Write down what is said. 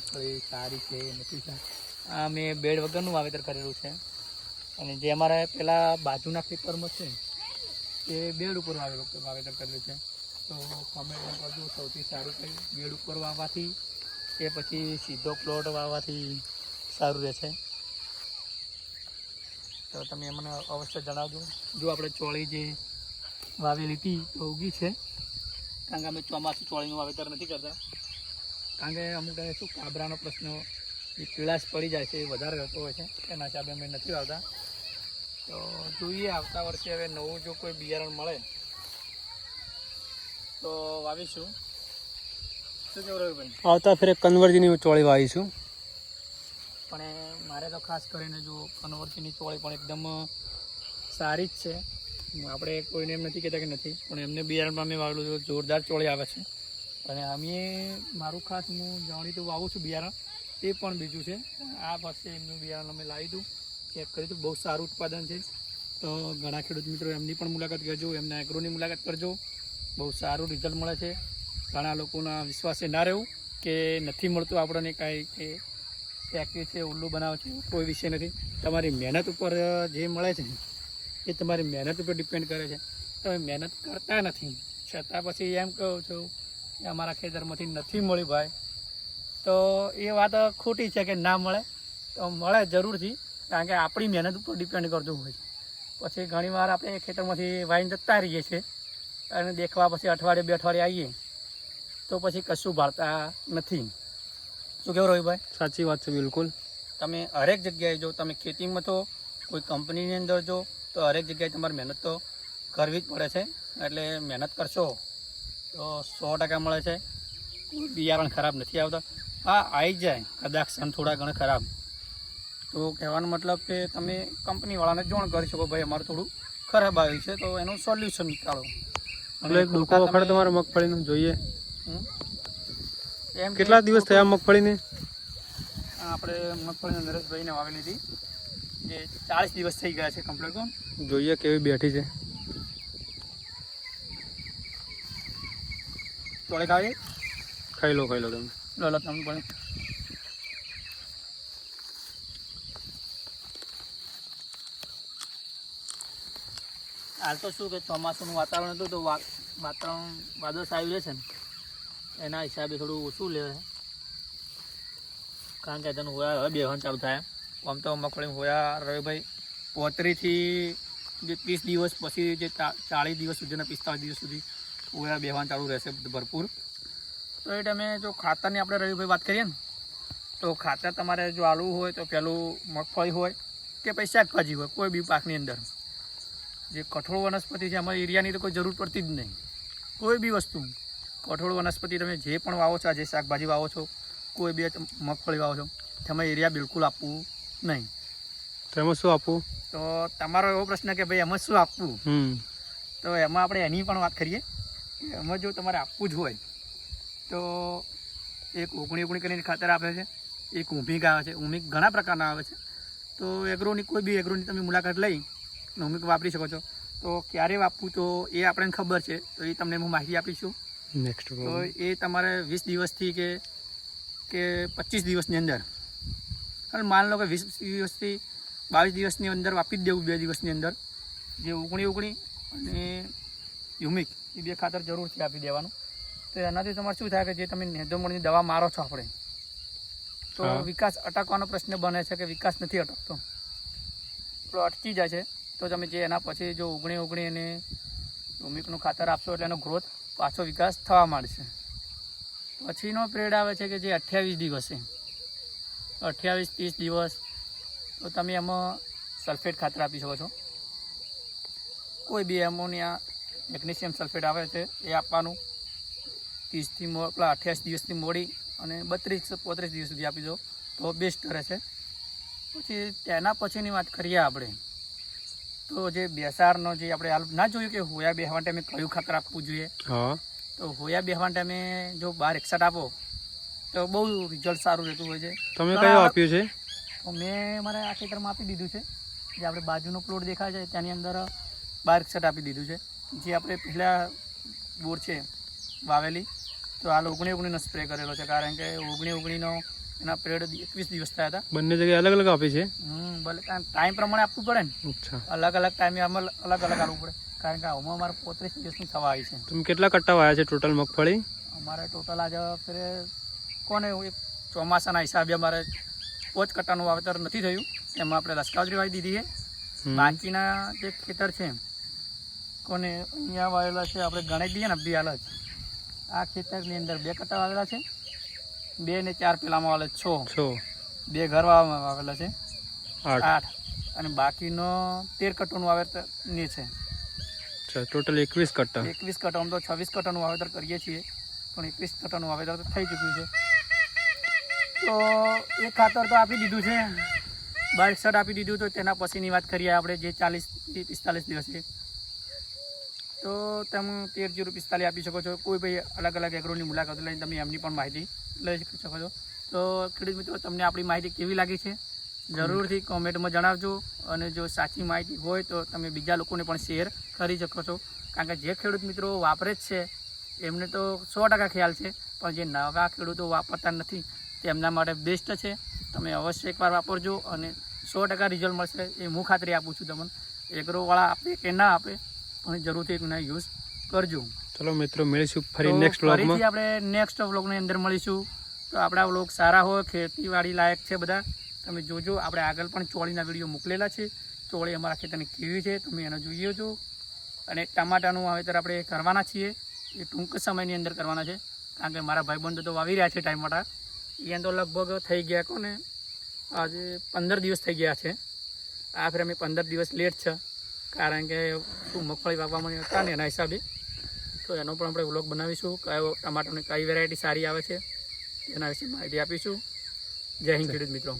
મગફળી સારી છે, નથી આ મેં બેડ વગરનું વાવેતર કરેલું છે. અને જે અમારા પેલા બાજુના ખેતરમાં છે, એ બેડ ઉપર વાવેલું વાવેતર કરેલું છે. તો કમેન્ટ કરજો, સૌથી સારું કઈ બેડ ઉપર વાવવાથી, કે પછી સીધો પ્લોટ વાવવાથી સારું રહેશે તો તમે મને અવશ્ય જણાવજો. જો આપણે ચોળી જે વાવેલી હતી, તો ઉગી છે. કારણ કે અમે ચોમાસું ચોળીનું વાવેતર નથી કરતા. કારણ કે અમુક ટાઈમે શું કાબરાનો પ્રશ્ન એ પીળાશ પડી જાય છે એ વધારે રહેતો હોય છે. એના હિસાબે અમે નથી આવતા. તો જોઈએ આવતા વર્ષે હવે નવું જો કોઈ બિયારણ મળે તો વાવીશું. શું કેવું રહ્યું ભાઈ આવતા ફેરે કન્વર્જીની ચોળી વાવીશું. પણ મારે તો ખાસ કરીને જો કન્વર્જીની ચોળી પણ એકદમ સારી જ છે. આપણે કોઈને એમ નથી કહેતા કે નથી પણ એમને બિયારણમાં મેં વાવેલું જોરદાર ચોળી આવે છે. અને અમે મારું ખાસ હું જાણીતું વાવું છું બિયારણ, એ પણ બીજું છે. આ વર્ષે એમનું બિયારણ અમે લાવી દઉં ચેક કરી દઉં બહુ સારું ઉત્પાદન છે. તો ઘણા ખેડૂત મિત્રો એમની પણ મુલાકાત કરજો, એમના એગ્રોની મુલાકાત કરજો. બહુ સારું રિઝલ્ટ મળે છે. ઘણા લોકોના વિશ્વાસે ના રહેવું કે નથી મળતું આપણને કાંઈ કે ફેક્ટરી છે, ઉલ્લું બનાવે છે, કોઈ વિષય નથી. તમારી મહેનત ઉપર જે મળે છે, એ તમારી મહેનત ઉપર ડિપેન્ડ કરે છે. તમે મહેનત કરતા નથી. છતાં પછી એમ કહો છો કે અમારા ખેતરમાંથી નથી મળી ભાઈ. તો એ વાત ખોટી છે કે ના મળે તો મળે જરૂરથી કારણ કે આપણી મહેનત ઉપર ડિપેન્ડ કરતું હોય છે. પછી ઘણીવાર આપણે ખેતરમાંથી વાઈન જતા રહીએ છીએ અને દેખવા પછી અઠવાડિયે બે અઠવાડિયે આવીએ તો પછી કશું ભાળતા નથી. શું કેવું રવિભાઈ સાચી વાત છે બિલકુલ. તમે હરેક જગ્યાએ જો તમે ખેતીમાં તો કોઈ કંપનીની અંદર જો તો હરેક જગ્યાએ તમારે મહેનત તો કરવી જ પડે છે એટલે મહેનત કરશો. તો સો ટકા મળે છે. કોઈ બિયારણ ખરાબ નથી આવતા. હા આવી જાય. કદાચ સન થોડા ઘણા ખરાબ. તો કહેવાનો મતલબ કે તમે કંપનીવાળાને જોણ કરી શકો ભાઈ અમારું થોડું ખરાબ આવ્યું છે તો એનું સોલ્યુશન નીકાળો. એટલે એક ડૂકો વખત તમારે મગફળીનું જોઈએ? એમ કેટલા દિવસ થયા મગફળીને? આપણે મગફળીને નરેશભાઈને વાવેલી હતી. જે ચાળીસ દિવસ થઈ ગયા છે કમ્પ્લીટ જોઈએ કેવી બેઠી છે. ચોળે ખાવી ખાઈ લો ખાઈ લો તમે. લો તમે પણ. હાલ તો શું કે ચોમાસાનું વાતાવરણ હતું તો વાતાવરણ વાદળ આવી રહેશે ને. એના હિસાબે થોડું ઓછું લે કારણ કે તેનું હોયા હવે બેહન ચાલુ થાય. આમ તો મગફળી હોયા રવિભાઈ પોતરીથી જે ત્રીસ દિવસ પછી જે ચાળીસ દિવસ સુધીના પિસ્તાળીસ દિવસ સુધી હોયા બેહવાનું ચાલુ રહેશે ભરપૂર. તો એ ટાઈમે જો ખાતરની આપણે રવિભાઈ વાત કરીએ ને તો ખાતર તમારે જો આલવું હોય તો પેલું મગફળી હોય કે પછી શાકભાજી હોય કોઈ બી પાકની અંદર. જે કઠોળ વનસ્પતિ છે એમાં એરિયાની તો કોઈ જરૂર પડતી જ નહીં. કોઈ બી વસ્તુ. કઠોળ વનસ્પતિ તમે જે પણ વાવો છો જે શાકભાજી વાવો છો કોઈ બી મગફળી વાવો છો તેમાં એરિયા બિલકુલ આપવું નહીં. તેમાં શું આપવું? તો તમારો એવો પ્રશ્ન કે ભાઈ એમાં શું આપવું? તો એમાં આપણે એની પણ વાત કરીએ. એમાં જો તમારે આપવું જ હોય તો એક ઓગણી ઓગણી કરીને ખાતર આપે છે એક ઊંભીક આવે છે ઊંભીક ઘણા પ્રકારના આવે છે. તો એગ્રોની કોઈ બી એગ્રોની તમે મુલાકાત લઈ અને ઊંભીક વાપરી શકો છો. તો ક્યારે વાપવું તો એ આપણને ખબર છે તો એ તમને હું માહિતી આપીશું. નેક્સ્ટ તો એ તમારે વીસ દિવસથી કે કે પચીસ દિવસની અંદર અને માન લો કે વીસ દિવસથી બાવીસ દિવસની અંદર વાપરી જ દેવું બે દિવસની અંદર. જે ઉગણી ઉગણી અને હ્યુમિક એ બે ખાતર જરૂરથી આપી દેવાનું. તો એનાથી તમારે શું થાય કે જે તમે નેદોમણની દવા મારો છો આપણે તો વિકાસ અટકવાનો પ્રશ્ન બને છે કે વિકાસ નથી અટકતો. તો અટકી જાય છે. તો તમે જે એના પછી જો ઉગણી ઉગણી એને ભૂમિકનું ખાતર આપશો એટલે એનો ગ્રોથ પાછો વિકાસ થવા માંડશે. પછીનો પિરિયડ આવે છે કે જે અઠ્યાવીસ દિવસે. અઠ્યાવીસ ત્રીસ દિવસ તો તમે એમાં સલ્ફેટ ખાતર આપી શકો છો. કોઈ બી એમોનિયા મેગ્નેશિયમ સલ્ફેટ આવે છે એ આપવાનું. ત્રીસથી પેલા અઠ્યાવીસ દિવસથી મોડી અને બત્રીસ પોત્રીસ દિવસ સુધી આપી દો. તો બેસ્ટ રહે છે. પછી તેના પછીની વાત કરીએ આપણે. તો જે બેસારનો જે આપણે હાલ ના જોયું કે હોયા બેહવા ટાઈમે કયું ખાતર આપવું જોઈએ? તો હોયા બેહવા ટાઈમે જો બાર એકસઠ આપો તો બહુ રિઝલ્ટ સારું રહેતું હોય છે. તમે કયું આપ્યું છે? તો મેં મારા આ ખેતરમાં આપી દીધું છે. જે આપણે બાજુનો પ્લોટ દેખાય છે તેની અંદર બાર એકસઠ આપી દીધું છે. જે આપણે પહેલાં બોર છે વાવેલી તો હાલ ઓગણી ઓગણીનો સ્પ્રે કરેલો છે. કારણ કે ઓગણી ઓગણીનો એના પિરિયડ એકવીસ દિવસ થયા હતા. બંને જગ્યાએ અલગ અલગ આપી છે? હમ ભલે ટાઈમ પ્રમાણે આપવું પડે ને. અચ્છા. અલગ અલગ ટાઈમે આમાં અલગ અલગ આવવું પડે. કારણ કે આમાં અમારે પોત્રીસ દિવસની થવા આવી છે. તમે કેટલા કટ્ટા વાયા છે ટોટલ મગફળી? અમારે ટોટલ આજે ફરે કોને એક ચોમાસાના હિસાબે અમારે પોચ કટ્ટાનું વાવેતર નથી થયું. એમાં આપણે લસકાવજરી વાવી દીધી છે. બાકીના જે ખેતર છે કોને અહીંયા વાવેલા છે આપણે ગણાઈ દઈએ ને બી જ આ ખેતરની અંદર બે કટા વાવેલા છે બે ને ચાર પેલામાં વાવેલા છ છો. બે ઘર વાવેલા છે આઠ. અને બાકીનો તેર કટોનું વાવેતરની છે ટોટલ એકવીસ કટ્ટા. એકવીસ કટ્ટા આમ તો છવ્વીસ કટ્ટાનું વાવેતર કરીએ છીએ પણ એકવીસ કટ્ટાનું વાવેતર તો થઈ ચૂક્યું છે. તો એ ખાતર તો આપી દીધું છે બાર શર્ટ આપી દીધું તો તેના પછીની વાત કરીએ આપણે જે ચાલીસ પિસ્તાલીસ દિવસ છે. તો તમે તેર જીરો પિસ્તાલીસ આપી શકો છો. કોઈ ભાઈ અલગ અલગ એગ્રોની મુલાકાત લઈને તમે એમની પણ માહિતી લઈ શકો છો. તો ખેડૂત મિત્રો, તમને આપણી માહિતી કેવી લાગી છે? જરૂરથી કોમેન્ટમાં જણાવજો અને જો સાચી માહિતી હોય તો તમે બીજા લોકોને પણ શેર કરી શકો છો. કારણ કે જે ખેડૂત મિત્રો વાપરે જ છે, એમને તો સો ટકા ખ્યાલ છે, પણ જે નવા ખેડૂતો વાપરતા નથી, તેમના માટે બેસ્ટ છે. તમે અવશ્ય એકવાર વાપરજો અને સો ટકા રિઝલ્ટ મળશે એ હું ખાતરી આપું છું તમને. એગ્રોવાળા આપે કે ના આપે પણ જરૂરથી એનો યુઝ કરજો. ચલો મિત્રો મળીશું ફરી નેક્સ્ટ વ્લોગમાં આપણે નેક્સ્ટ વ્લોગની અંદર મળીશું. તો આપણા વ્લોગ સારા હોય ખેતીવાડી લાયક છે બધા. તમે જોજો આપણે આગળ પણ ચોળીના વીડિયો મોકલેલા છે. ચોળી અમારા ખેતરની કેવી છે તમે એને જોઈએ છો અને ટમાટાનું વાવેતર આપણે કરવાના છીએ. એ ટૂંક સમયની અંદર કરવાના છે. કારણ કે મારા ભાઈબંધો તો વાવી રહ્યા છે ટમાટા એ તો લગભગ થઈ ગયા કોને? આજે પંદર દિવસ થઈ ગયા છે. આ ફેર અમે પંદર દિવસ લેટ છે. કારણ કે શું મગફળી વાવવામાં હતા ને એના હિસાબે. તો એનો પણ આપણે વ્લોગ બનાવીશું, કયો ટમાટોની કઈ વેરાયટી સારી આવે છે, એના વિશે માહિતી આપીશું. જય હિન્દ ખેડૂત મિત્રો.